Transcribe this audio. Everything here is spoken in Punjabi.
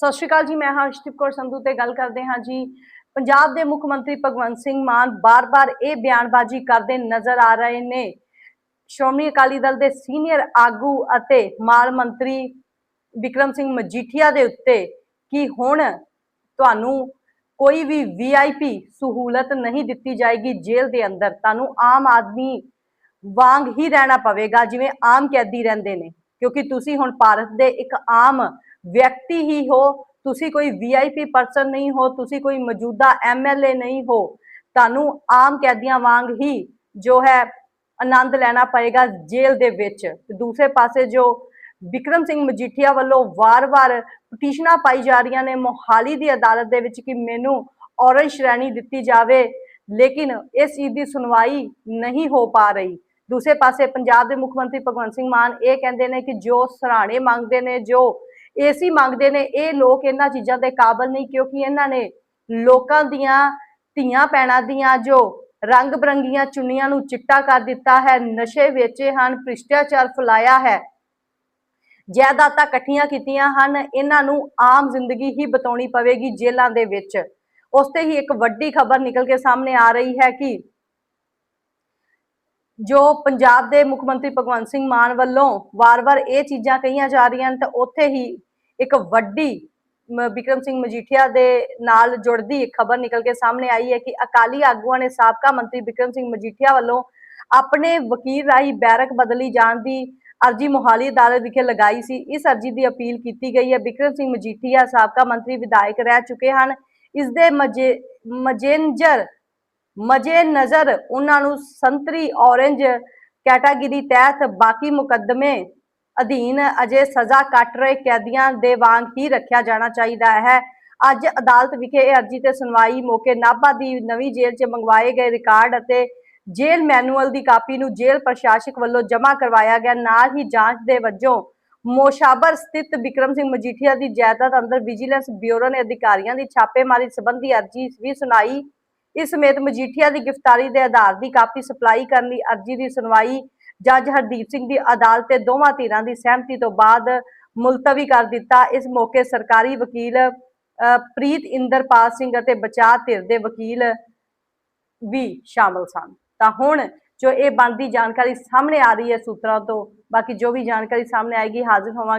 ਸਤਿ ਸ਼੍ਰੀ ਅਕਾਲ ਜੀ, ਮੈਂ ਹਾਂ ਅਰਸ਼ਦੀਪ ਕੌਰ ਸੰਧੂ ਤੇ ਗੱਲ ਕਰਦੇ ਹਾਂ ਜੀ। ਪੰਜਾਬ ਦੇ ਮੁੱਖ ਮੰਤਰੀ ਭਗਵੰਤ ਸਿੰਘ ਮਾਨ ਬਾਰ-ਬਾਰ ਇਹ ਬਿਆਨਬਾਜ਼ੀ ਕਰਦੇ ਨਜ਼ਰ ਆ ਰਹੇ ਨੇ। ਸ਼੍ਰੋਮਣੀ ਅਕਾਲੀ ਦਲ ਦੇ ਸੀਨੀਅਰ ਆਗੂ ਅਤੇ ਮਾਲ ਮੰਤਰੀ ਵਿਕਰਮ ਸਿੰਘ ਮਜੀਠੀਆ ਦੇ ਉੱਤੇ ਕਿ ਹੁਣ ਤੁਹਾਨੂੰ ਕੋਈ ਵੀ ਵੀਆਈਪੀ ਸਹੂਲਤ ਨਹੀਂ ਦਿੱਤੀ ਜਾਏਗੀ ਜੇਲ੍ਹ ਦੇ ਅੰਦਰ, ਤੁਹਾਨੂੰ ਆਮ ਆਦਮੀ ਵਾਂਗ ਹੀ ਰਹਿਣਾ ਪਵੇਗਾ, ਜਿਵੇਂ ਆਮ ਕੈਦੀ ਰਹਿੰਦੇ ਨੇ। ਕਿਉਂਕਿ ਤੁਸੀਂ ਹੁਣ ਭਾਰਤ ਦੇ ਇੱਕ ਆਮ ਵਿਅਕਤੀ ਹੀ ਹੋ, ਤੁਸੀਂ ਕੋਈ ਵੀਆਈਪੀ ਪਰਸਨ ਨਹੀਂ ਹੋ, ਤੁਸੀਂ ਕੋਈ ਮੌਜੂਦਾ ਐਮਐਲਏ ਨਹੀਂ ਹੋ, ਤੁਹਾਨੂੰ ਆਮ ਕੈਦੀਆਂ ਵਾਂਗ ਹੀ ਜੋ ਹੈ ਆਨੰਦ ਲੈਣਾ ਪਏਗਾ ਜੇਲ੍ਹ ਦੇ ਵਿੱਚ। ਤੇ ਦੂਸਰੇ ਪਾਸੇ ਜੋ ਵਿਕਰਮ ਸਿੰਘ ਮਜੀਠੀਆ ਵੱਲੋਂ ਵਾਰ-ਵਾਰ ਪਟੀਸ਼ਨਾਂ ਪਾਈ ਜਾ ਰਹੀਆਂ ਨੇ, ਮੋਹਾਲੀ ਦੀ ਅਦਾਲਤ ਦੇ ਵਿੱਚ ਕਿ ਮੈਨੂੰ ਔਰੰਜ ਸ਼੍ਰੇਣੀ ਦਿੱਤੀ ਜਾਵੇ, ਲੇਕਿਨ ਇਸ ਚੀਜ਼ ਦੀ ਸੁਣਵਾਈ ਨਹੀਂ ਹੋ ਪਾ ਰਹੀ। ਦੂਸਰੇ ਪਾਸੇ ਪੰਜਾਬ ਦੇ ਮੁੱਖ ਮੰਤਰੀ ਭਗਵੰਤ ਸਿੰਘ ਮਾਨ ਇਹ ਕਹਿੰਦੇ ਨੇ ਕਿ ਜੋ ਸਰਾਣੇ ਮੰਗਦੇ ਨੇ, ਜੋ ਏਸੀ ਮੰਗਦੇ ਨੇ, ਇਹ ਲੋਕ ਇਹਨਾਂ ਚੀਜ਼ਾਂ ਦੇ ਕਾਬਲ ਨਹੀਂ ਕਿਉਂਕਿ ਇਹਨਾਂ ਨੇ ਲੋਕਾਂ ਦੀਆਂ ਧੀਆਂ ਪੈਣਾ ਦੀਆਂ ਜੋ ਰੰਗ ਬਰੰਗੀਆਂ ਚੁੰਨੀਆਂ ਨੂੰ ਚਿੱਟਾ ਕਰ ਦਿੱਤਾ ਹੈ, ਨਸ਼ੇ ਵੇਚੇ ਹਨ, ਭ੍ਰਿਸ਼ਟਾਚਾਰ ਫੈਲਾਇਆ ਹੈ, ਜਾਇਦਾਦਾਂ ਇਕੱਠੀਆਂ ਕੀਤੀਆਂ ਹਨ, ਇਹਨਾਂ ਨੂੰ ਆਮ ਜ਼ਿੰਦਗੀ ਹੀ ਬਤਾਉਣੀ ਪਵੇਗੀ ਜੇਲ੍ਹਾਂ ਦੇ ਵਿੱਚ। ਉਸ ਤੇ ਹੀ ਇੱਕ ਵੱਡੀ ਖਬਰ ਨਿਕਲ ਕੇ ਸਾਹਮਣੇ ਆ ਰਹੀ ਹੈ ਕਿ ਜੋ ਪੰਜਾਬ ਦੇ ਮੁੱਖ ਮੰਤਰੀ ਭਗਵੰਤ ਸਿੰਘ ਮਾਨ ਵੱਲੋਂ ਵਾਰ-ਵਾਰ ਇਹ ਚੀਜ਼ਾਂ ਕਹੀਆਂ ਜਾ ਰਹੀਆਂ ਹਨ, ਤਾਂ ਉੱਥੇ ਹੀ ਇੱਕ ਵੱਡੀ ਮ- ਵਿਕਰਮ ਸਿੰਘ ਮਜੀਠੀਆ ਦੇ ਨਾਲ ਜੁੜਦੀ ਖਬਰ ਨਿਕਲ ਕੇ ਸਾਹਮਣੇ ਆਈ ਹੈ ਕਿ ਅਕਾਲੀ ਆਗੂਆਂ ਨੇ ਸਾਬਕਾ ਮੰਤਰੀ ਵਿਕਰਮ ਸਿੰਘ ਮਜੀਠੀਆ ਵੱਲੋਂ ਆਪਣੇ ਵਕੀਲ ਰਾਹੀਂ ਬੈਰਕ ਬਦਲੀ ਜਾਣ ਦੀ ਅਰਜੀ ਮੋਹਾਲੀ ਅਦਾਲਤ ਵਿਖੇ ਲਗਾਈ ਸੀ। ਇਸ ਅਰਜੀ ਦੀ ਅਪੀਲ ਕੀਤੀ ਗਈ ਹੈ। ਵਿਕਰਮ ਸਿੰਘ ਮਜੀਠੀਆ ਸਾਬਕਾ ਮੰਤਰੀ ਵਿਧਾਇਕ ਰਹਿ ਚੁੱਕੇ ਹਨ। ਇਸ ਦੇ ਮਜੇ, ਮਜੇਂਜਰ ਮਜੇ ਨਜ਼ਰ ਉਹਨਾਂ ਨੂੰ ਸੰਤਰੀ ਔਰੰਜ ਕੈਟਾਗਰੀ ਤਹਿਤ ਬਾਕੀ ਮੁਕੱਦਮੇ ਅਧੀਨ ਅਜੇ ਸਜ਼ਾ ਕੱਟ ਰਹੇ ਕੈਦੀਆਂ ਦੇ ਵਾਂਗ ਹੀ ਰੱਖਿਆ ਜਾਣਾ ਚਾਹੀਦਾ ਹੈ। ਅੱਜ ਅਦਾਲਤ ਵਿਖੇ ਇਹ ਅਰਜੀ ਤੇ ਸੁਣਵਾਈ ਮੌਕੇ ਨਾਭਾ ਦੀ ਨਵੀਂ ਜੇਲ੍ਹ 'ਚ ਮੰਗਵਾਏ ਗਏ ਰਿਕਾਰਡ ਅਤੇ ਜੇਲ੍ਹ ਮੈਨੂਅਲ ਦੀ ਕਾਪੀ ਨੂੰ ਜੇਲ੍ਹ ਪ੍ਰਸ਼ਾਸਕ ਵੱਲੋਂ ਜਮ੍ਹਾਂ ਕਰਵਾਇਆ ਗਿਆ। ਨਾਲ ਹੀ ਜਾਂਚ ਦੇ ਵਜੋਂ ਮੋਸ਼ਾਬਰ ਸਥਿਤ ਵਿਕਰਮ ਸਿੰਘ ਮਜੀਠੀਆ ਦੀ ਜਾਇਦਾਦ ਅੰਦਰ ਵਿਜੀਲੈਂਸ ਬਿਊਰੋ ਨੇ ਅਧਿਕਾਰੀਆਂ ਦੀ ਛਾਪੇਮਾਰੀ ਸੰਬੰਧੀ ਅਰਜੀ ਵੀ ਸੁਣਾਈ। ਇਸ ਸਮੇਤ ਮਜੀਠੀਆ ਦੀ ਗ੍ਰਿਫਤਾਰੀ ਦੇ ਆਧਾਰ ਦੀ ਕਾਪੀ ਸਪਲਾਈ ਕਰਨ ਲਈ ਅਰਜੀ ਦੀ ਸੁਣਵਾਈ ਜੱਜ ਹਰਦੀਪ ਸਿੰਘ ਦੀ ਅਦਾਲਤ ਤੇ ਦੋਵਾਂ ਧਿਰਾਂ ਦੀ ਸਹਿਮਤੀ ਤੋਂ ਬਾਅਦ ਮੁਲਤਵੀ ਕਰ ਦਿੱਤਾ। ਇਸ ਮੌਕੇ ਸਰਕਾਰੀ ਵਕੀਲ ਅ, ਪ੍ਰੀਤ ਇੰਦਰਪਾਲ ਸਿੰਘ ਅਤੇ ਬਚਾਅ ਧਿਰ ਦੇ ਵਕੀਲ ਵੀ ਸ਼ਾਮਲ ਸਨ। ਤਾਂ ਹੁਣ ਜੋ ਇਹ ਬਣਦੀ ਜਾਣਕਾਰੀ ਸਾਹਮਣੇ ਆ ਰਹੀ ਹੈ ਸੂਤਰਾਂ ਤੋਂ ਬਾਕੀ ਜੋ ਵੀ ਜਾਣਕਾਰੀ ਸਾਹਮਣੇ ਆਏਗੀ ਹਾਜ਼ਰ ਹੋਵਾਂਗੇ।